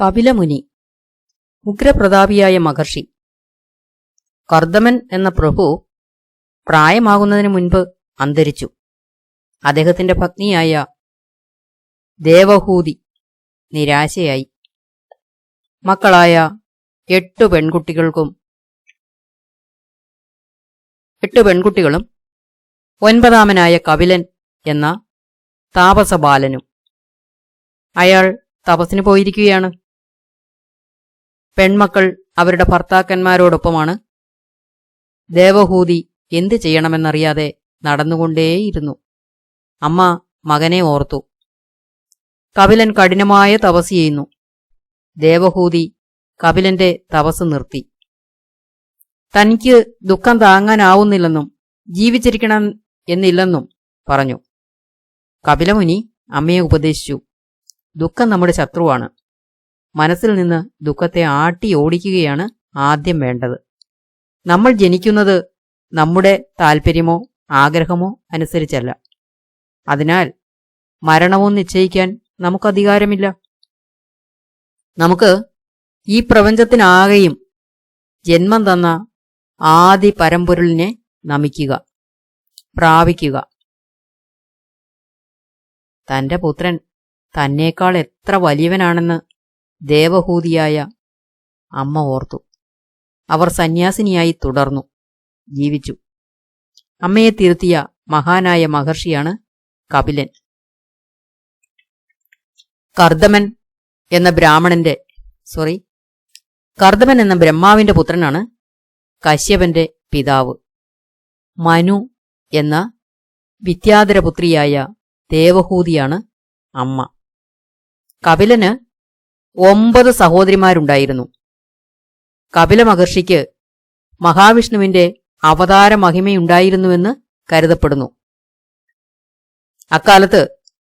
കപിലമുനി ഉഗ്രപ്രതാപിയായ മഹർഷി. കർദമൻ എന്ന പ്രഭു പ്രായമാകുന്നതിന് മുൻപ് അന്തരിച്ചു. അദ്ദേഹത്തിന്റെ പത്നിയായ ദേവഹൂതി നിരാശയായി. മക്കളായ എട്ടു പെൺകുട്ടികൾക്കും എട്ടു പെൺകുട്ടികളും ഒൻപതാമനായ കപിലൻ എന്ന താപസബാലനും. അയാൾ തപസ്സിന് പോയിരിക്കുകയാണ്. പെൺമക്കൾ അവരുടെ ഭർത്താക്കന്മാരോടൊപ്പമാണ്. ദേവഹൂതി എന്ത് ചെയ്യണമെന്നറിയാതെ നടന്നുകൊണ്ടേയിരുന്നു. അമ്മ മകനെ ഓർത്തു. കപിലൻ കഠിനമായ തപസ് ചെയ്യുന്നു. ദേവഹൂതി കപിലന്റെ തപസ് നിർത്തി. തനിക്ക് ദുഃഖം താങ്ങാനാവുന്നില്ലെന്നും ജീവിച്ചിരിക്കണം എന്നില്ലെന്നും പറഞ്ഞു. കപിലമുനി അമ്മയെ ഉപദേശിച്ചു. ദുഃഖം നമ്മുടെ ശത്രുവാണ്. മനസ്സിൽ നിന്ന് ദുഃഖത്തെ ആട്ടി ഓടിക്കുകയാണ് ആദ്യം വേണ്ടത്. നമ്മൾ ജനിക്കുന്നത് നമ്മുടെ താൽപ്പര്യമോ ആഗ്രഹമോ അനുസരിച്ചല്ല. അതിനാൽ മരണവും നിശ്ചയിക്കാൻ നമുക്ക് അധികാരമില്ല നമുക്ക് ഈ പ്രപഞ്ചത്തിനാകെയും ജന്മം തന്ന ആദി പരമ്പൊരുളിനെ നമിക്കുക പ്രാപിക്കുക. തന്റെ പുത്രൻ തന്നേക്കാൾ എത്ര വലിയവനാണെന്ന് ദേവഹൂതിയായ അമ്മ ഓർത്തു. അവർ സന്യാസിനിയായി തുടർന്നു. ജീവിച്ചു. അമ്മയെ തിരുത്തിയ മഹാനായ മഹർഷിയാണ് കപിലൻ. കർദമൻ എന്ന ബ്രാഹ്മണന്റെ സോറി കർദമൻ എന്ന ബ്രഹ്മാവിന്റെ പുത്രനാണ് കശ്യപന്റെ പിതാവ്. മനു എന്ന വിദ്യാധരപുത്രിയായ ദേവഹൂതിയാണ് അമ്മ. കപിലന് ഒമ്പത് സഹോദരിമാരുണ്ടായിരുന്നു. കപില മഹർഷിക്ക് മഹാവിഷ്ണുവിന്റെ അവതാര മഹിമയുണ്ടായിരുന്നുവെന്ന് കരുതപ്പെടുന്നു. അക്കാലത്ത്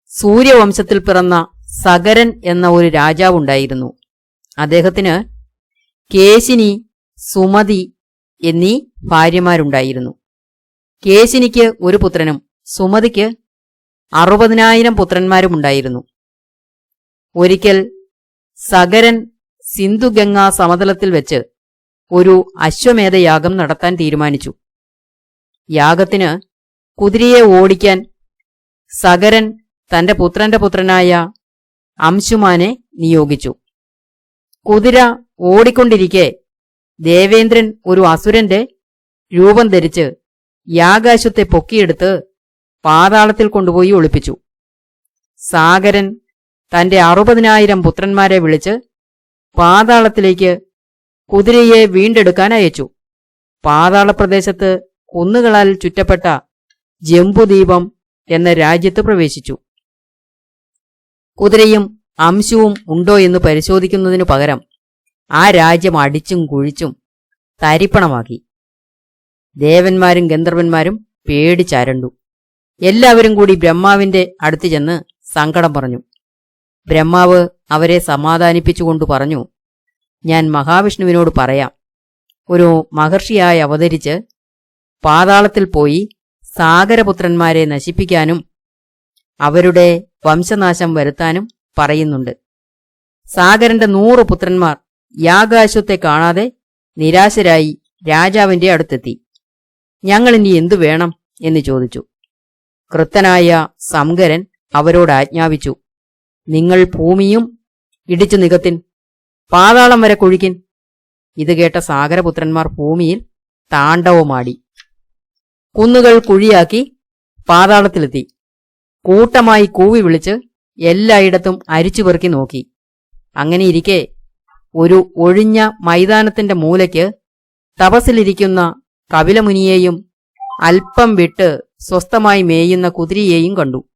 സൂര്യവംശത്തിൽ പിറന്ന സകരൻ എന്ന ഒരു രാജാവുണ്ടായിരുന്നു. അദ്ദേഹത്തിന് കേശിനി സുമതി എന്നീ ഭാര്യമാരുണ്ടായിരുന്നു. കേശിനിക്ക് ഒരു പുത്രനും സുമതിക്ക് അറുപതിനായിരം പുത്രന്മാരുമുണ്ടായിരുന്നു. ഒരിക്കൽ സഗരൻ സിന്ധുഗംഗാ സമതലത്തിൽ വെച്ച് ഒരു അശ്വമേധയാഗം നടത്താൻ തീരുമാനിച്ചു. യാഗത്തിന് കുതിരയെ ഓടിക്കാൻ സഗരൻ തന്റെ പുത്രന്റെ പുത്രനായ അംശുമാനെ നിയോഗിച്ചു. കുതിര ഓടിക്കൊണ്ടിരിക്കെ ദേവേന്ദ്രൻ ഒരു അസുരന്റെ രൂപം ധരിച്ച് യാഗാശത്തെ പൊക്കിയെടുത്ത് പാതാളത്തിൽ കൊണ്ടുപോയി ഒളിപ്പിച്ചു. സാഗരൻ തന്റെ അറുപതിനായിരം പുത്രന്മാരെ വിളിച്ച് പാതാളത്തിലേക്ക് കുതിരയെ വീണ്ടെടുക്കാൻ അയച്ചു. പാതാളപ്രദേശത്ത് കുന്നുകളാൽ ചുറ്റപ്പെട്ട ജംബുദ്വീപം എന്ന രാജ്യത്ത് പ്രവേശിച്ചു. കുതിരയും അംശവും ഉണ്ടോ എന്ന് പരിശോധിക്കുന്നതിനു പകരം ആ രാജ്യം അടിച്ചും കുഴിച്ചും തരിപ്പണമാക്കി. ദേവന്മാരും ഗന്ധർവന്മാരും പേടിച്ചരണ്ടു. എല്ലാവരും കൂടി ബ്രഹ്മാവിന്റെ അടുത്ത് ചെന്ന് സങ്കടം പറഞ്ഞു. ബ്രഹ്മാവ് അവരെ സമാധാനിപ്പിച്ചുകൊണ്ട് പറഞ്ഞു ഞാൻ മഹാവിഷ്ണുവിനോട് പറയാം. ഒരു മഹർഷിയായി അവതരിച്ച് പാതാളത്തിൽ പോയി സാഗരപുത്രന്മാരെ നശിപ്പിക്കാനും അവരുടെ വംശനാശം വരുത്താനും പറയുന്നുണ്ട്. സാഗരന്റെ നൂറ് പുത്രന്മാർ യാഗാശ്വത്തെ കാണാതെ നിരാശരായി രാജാവിന്റെ അടുത്തെത്തി. ഞങ്ങൾ ഇനി എന്തു വേണം? എന്ന് ചോദിച്ചു. കൃത്തനായ സംഗരൻ അവരോട് ആജ്ഞാപിച്ചു. നിങ്ങൾ ഭൂമിയും ഇടിച്ചു നികത്തിൻ പാതാളം വരെ കുഴിക്കിൻ ഇത് കേട്ട സാഗരപുത്രന്മാർ ഭൂമിയിൽ താണ്ഡവമാടി. കുന്നുകൾ കുഴിയാക്കി പാതാളത്തിലെത്തി. കൂട്ടമായി കൂവി വിളിച്ച് എല്ലായിടത്തും അരിച്ചു പെറുക്കി നോക്കി. അങ്ങനെയിരിക്കെ ഒരു ഒഴിഞ്ഞ മൈതാനത്തിന്റെ മൂലയ്ക്ക് തപസിലിരിക്കുന്ന കപിലമുനിയെയും അല്പം വിട്ട് സ്വസ്ഥമായി മേയുന്ന കുതിരയെയും കണ്ടു.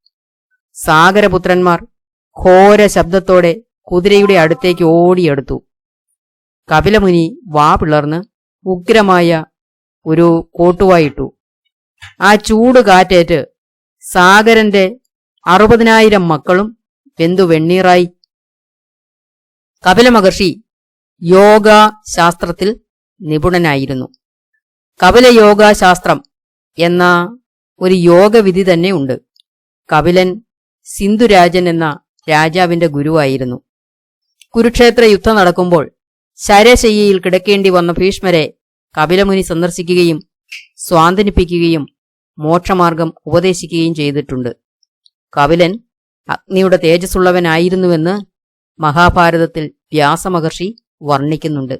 സാഗരപുത്രന്മാർ ഘോര ശബ്ദത്തോടെ കുതിരയുടെ അടുത്തേക്ക് ഓടിയെടുത്തു. കപിലമുനി വാ പിളർന്ന് ഉഗ്രമായ ഒരു കോട്ടുവായിട്ടു ആ ചൂട് കാറ്റേറ്റ് സാഗരന്റെ അറുപതിനായിരം മക്കളും വെന്തു വെണ്ണീറായി. കപിലമഹർഷി യോഗ ശാസ്ത്രത്തിൽ നിപുണനായിരുന്നു. കപിലയോഗ ശാസ്ത്രം എന്ന ഒരു യോഗവിധി തന്നെ ഉണ്ട്. കപിലൻ സിന്ധുരാജൻ എന്ന രാജാവിന്റെ ഗുരുവായിരുന്നു. കുരുക്ഷേത്ര യുദ്ധം നടക്കുമ്പോൾ ശരശയ്യയിൽ കിടക്കേണ്ടി വന്ന ഭീഷ്മരെ കപിലമുനി സന്ദർശിക്കുകയും സ്വാന്തനിപ്പിക്കുകയും മോക്ഷമാർഗം ഉപദേശിക്കുകയും ചെയ്തിട്ടുണ്ട്. കപിലൻ അഗ്നിയുടെ തേജസ്സുള്ളവനായിരുന്നുവെന്ന് മഹാഭാരതത്തിൽ വ്യാസമഹർഷി വർണിക്കുന്നുണ്ട്.